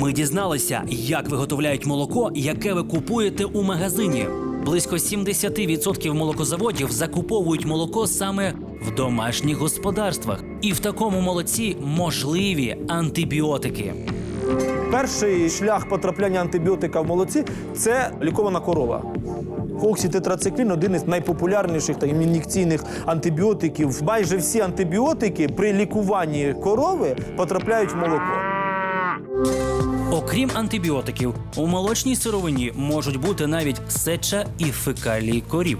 Ми дізналися, як виготовляють молоко, яке ви купуєте у магазині. Близько 70% молокозаводів закуповують молоко саме в домашніх господарствах, і в такому молоці можливі антибіотики. Перший шлях потрапляння антибіотика в молоці це лікована корова. Оксітетрациклін – один із найпопулярніших та ін'єкційних антибіотиків. Майже всі антибіотики при лікуванні корови потрапляють в молоко. Окрім антибіотиків, у молочній сировині можуть бути навіть сеча і фекалії корів.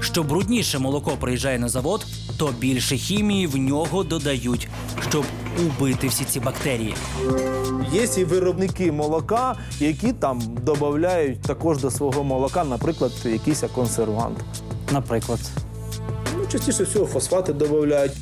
Що брудніше молоко приїжджає на завод, то більше хімії в нього додають, щоб убити всі ці бактерії. Є і виробники молока, які там додають також до свого молока, наприклад, якийсь консервант. Наприклад, Ну, частіше всього фосфати додають.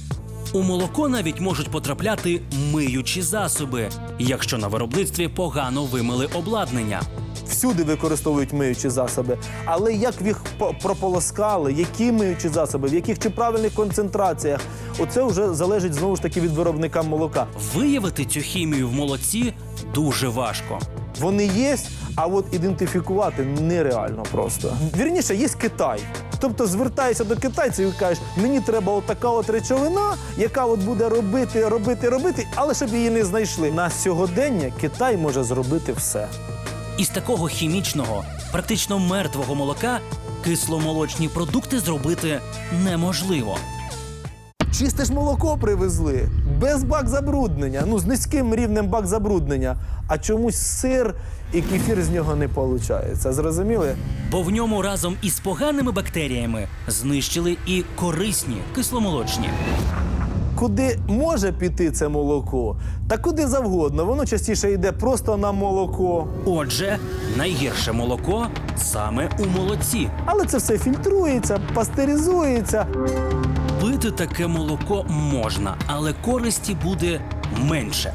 У молоко навіть можуть потрапляти миючі засоби, якщо на виробництві погано вимили обладнання. Всюди використовують миючі засоби. Але як їх по- прополоскали, які миючі засоби, в яких чи правильних концентраціях, оце вже залежить знову ж таки від виробника молока. Виявити цю хімію в молоці дуже важко. Вони є, а от ідентифікувати нереально просто. Вірніше, є Китай. Тобто звертаєшся до китайців і кажеш, мені треба отака от речовина, яка от буде робити, робити, робити, але щоб її не знайшли. На сьогодення Китай може зробити все. Із такого хімічного, практично мертвого молока кисломолочні продукти зробити неможливо. Чисте ж молоко привезли, без бак забруднення, ну з низьким рівнем бак забруднення. А чомусь сир і кефір з нього не виходить. Зрозуміли? Бо в ньому разом із поганими бактеріями знищили і корисні кисломолочні. Куди може піти це молоко, та куди завгодно. Воно частіше йде просто на молоко. Отже, найгірше молоко саме у молоці. Але це все фільтрується, пастеризується. Пити таке молоко можна, але користі буде менше.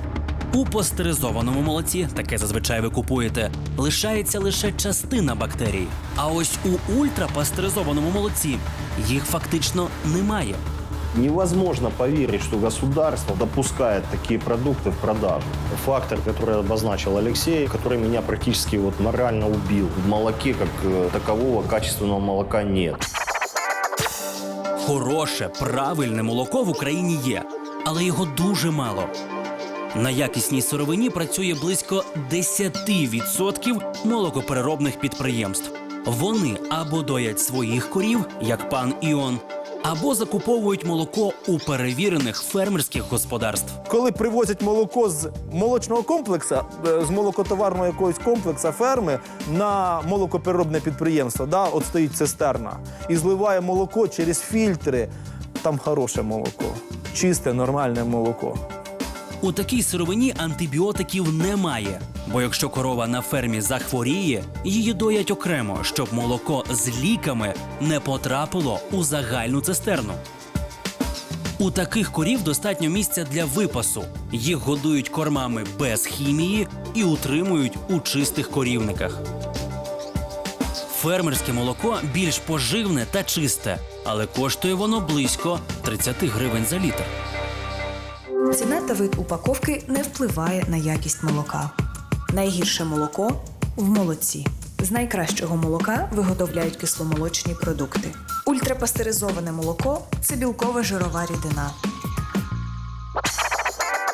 У пастеризованому молоці, таке зазвичай ви купуєте, лишається лише частина бактерій. А ось у ультрапастеризованому молоці їх фактично немає. Невозможно поверить, что государство допускает такие продукты в продажу. Фактор, который обозначил Алексей, который меня практически вот морально убил. В молоке как э, такового качественного молока нет. Хороше, правильне молоко в Україні є, але його дуже мало. На якісній сировині працює близько 10% молокопереробних підприємств. Вони або доять своїх корів, як пан Іон, або закуповують молоко у перевірених фермерських господарств. Коли привозять молоко з молочного комплексу, е, з молокотоварного якогось комплексу ферми на молокопереробне підприємство, да, от стоїть цистерна, і зливає молоко через фільтри. Там хороше молоко, чисте, нормальне молоко. У такій сировині антибіотиків немає, бо якщо корова на фермі захворіє, її доять окремо, щоб молоко з ліками не потрапило у загальну цистерну. У таких корів достатньо місця для випасу. Їх годують кормами без хімії і утримують у чистих корівниках. Фермерське молоко більш поживне та чисте, але коштує воно близько 30 гривень за літр. Ціна та вид упаковки не впливає на якість молока. Найгірше молоко в молоці. З найкращого молока виготовляють кисломолочні продукти. Ультрапастеризоване молоко це білкова жирова рідина.